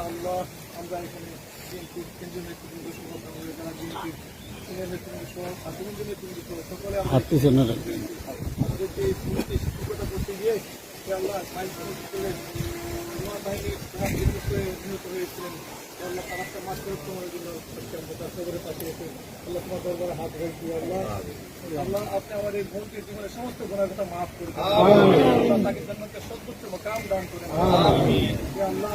ইনশাআল্লাহ আমরা এখানে বিএনপির কেন্দ্রীয় নেতৃবৃন্দ সহ আমাদের যারা বিএনপির সিনিয়র নেতৃবৃন্দ সহ ছাত্রবন্ধু নেতৃবৃন্দ সহ সকলে আমাদেরকে এই শুরুতে শিক্ষকতা করতে গিয়ে আল্লাহ সাহিত্য বাহিনীর প্রধান হয়েছিলেন। আল্লাহ আপনি আমার এই বোনকে জীবনের সমস্ত গুণার কথা মাফ করে তাকে সর্বোচ্চ মকাম দান করে আল্লাহ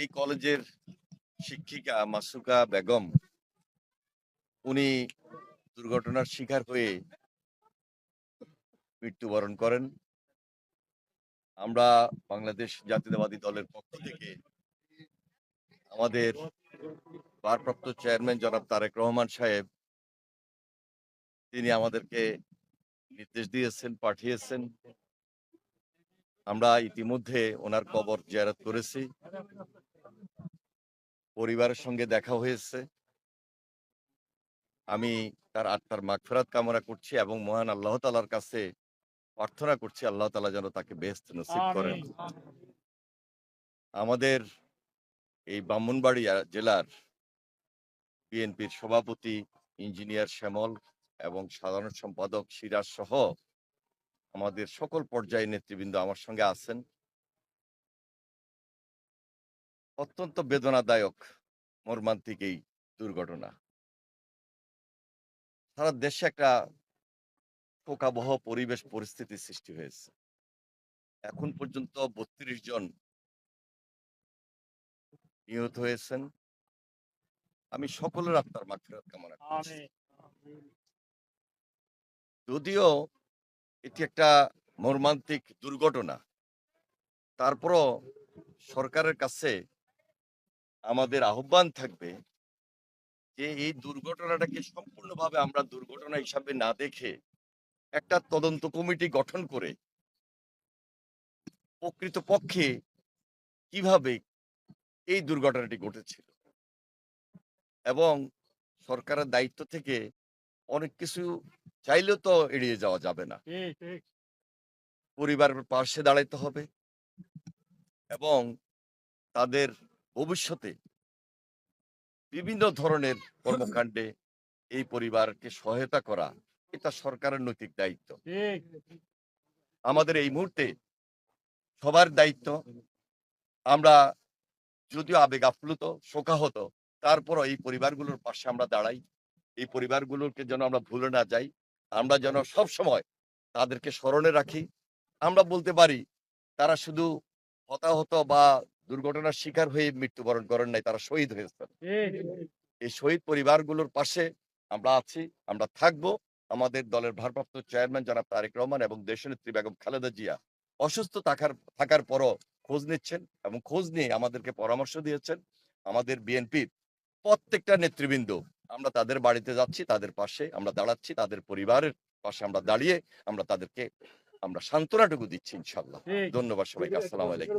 এই কলেজের শিক্ষিকা মাসুকা বেগম, উনি দুর্ঘটনার শিকার হয়ে মৃত্যুবরণ করেন। আমরা বাংলাদেশ জাতীয়তাবাদী দলের পক্ষ থেকে আমাদের ভারপ্রাপ্ত চেয়ারম্যান জনাব তারেক রহমান সাহেব, তিনি আমাদেরকে নির্দেশ দিয়েছেন, পাঠিয়েছেন। আমরা ইতিমধ্যে ওনার কবর জিয়ারত করেছি। পরিবারের সঙ্গে দেখা হয়েছে। আমি তার আত্মার মাগফেরাত কামনা করছি এবং মহান আল্লাহ তালার কাছে প্রার্থনা করছি আল্লাহ তালা যেন তাকে বেস্ত নসিব করেন। আমাদের এই ব্রাহ্মণবাড়িয়া জেলার বিএনপির সভাপতি ইঞ্জিনিয়ার শ্যামল এবং সাধারণ সম্পাদক সিরাজ সহ আমাদের সকল পর্যায়ে নেতৃবৃন্দ আমার সঙ্গে আছেন। অত্যন্ত বেদনাদায়ক মর্মান্তিক এই দুর্ঘটনা। সারা দেশে একটা শোকাবহ পরিবেশ পরিস্থিতি সৃষ্টি হয়েছে। এখন পর্যন্ত বত্রিশ জন নিহত হয়েছেন। আমি সকলের আত্মার মাগফিরাত কামনা করছি। যদিও এটি একটা মর্মান্তিক দুর্ঘটনা তারপরও সরকারের কাছে আমাদের আহ্বান থাকবে যে এই দুর্ঘটনাটাকে সম্পূর্ণভাবে আমরা দুর্ঘটনা হিসাবে না দেখে একটা তদন্ত কমিটি গঠন করে প্রকৃত পক্ষে কীভাবে এই দুর্ঘটনাটি ঘটেছিল? এবং সরকারের দায়িত্ব থেকে অনেক কিছু চাইলেও তো এড়িয়ে যাওয়া যাবে না। পরিবারের পাশে দাঁড়াইতে হবে এবং তাদের ভবিষ্যতে বিভিন্ন ধরনের কর্মকাণ্ডে এই পরিবারকে সহায়তা করা এটা সরকারের নৈতিক দায়িত্ব। আমাদের এই মুহূর্তে সবার দায়িত্ব আমরা যদিও আবেগ আপ্লুত শোকাহত তারপরও এই পরিবারগুলোর পাশে আমরা দাঁড়াই। এই পরিবারগুলোকে যেন আমরা ভুলে না যাই আমরা যেন সব সময় তাদেরকে স্মরণে রাখি। আমরা বলতে পারি তারা শুধু হতাহত বা দুর্ঘটনার শিকার হয়ে মৃত্যুবরণ করেন নাই তারা শহীদ হয়েছেন। এই শহীদ পরিবারগুলোর পাশে আমরা আছি আমরা থাকব। আমাদের দলের ভারপ্রাপ্ত চেয়ারম্যান জনাব তারেক রহমান এবং দেশনেত্রী বেগম খালেদা জিয়া অসুস্থ থাকার থাকার পরও খোঁজ নিচ্ছেন এবং খোঁজ নিয়ে আমাদেরকে পরামর্শ দিয়েছেন। আমাদের বিএনপির প্রত্যেকটা নেতৃবৃন্দ আমরা তাদের বাড়িতে যাচ্ছি তাদের পাশে আমরা দাঁড়াচ্ছি তাদের পরিবারের পাশে আমরা দাঁড়িয়ে আমরা তাদেরকে আমরা সান্ত্বনাটুকু দিচ্ছি ইনশাল্লাহ ধন্যবাদ সবাইকে আসসালামু আলাইকুম।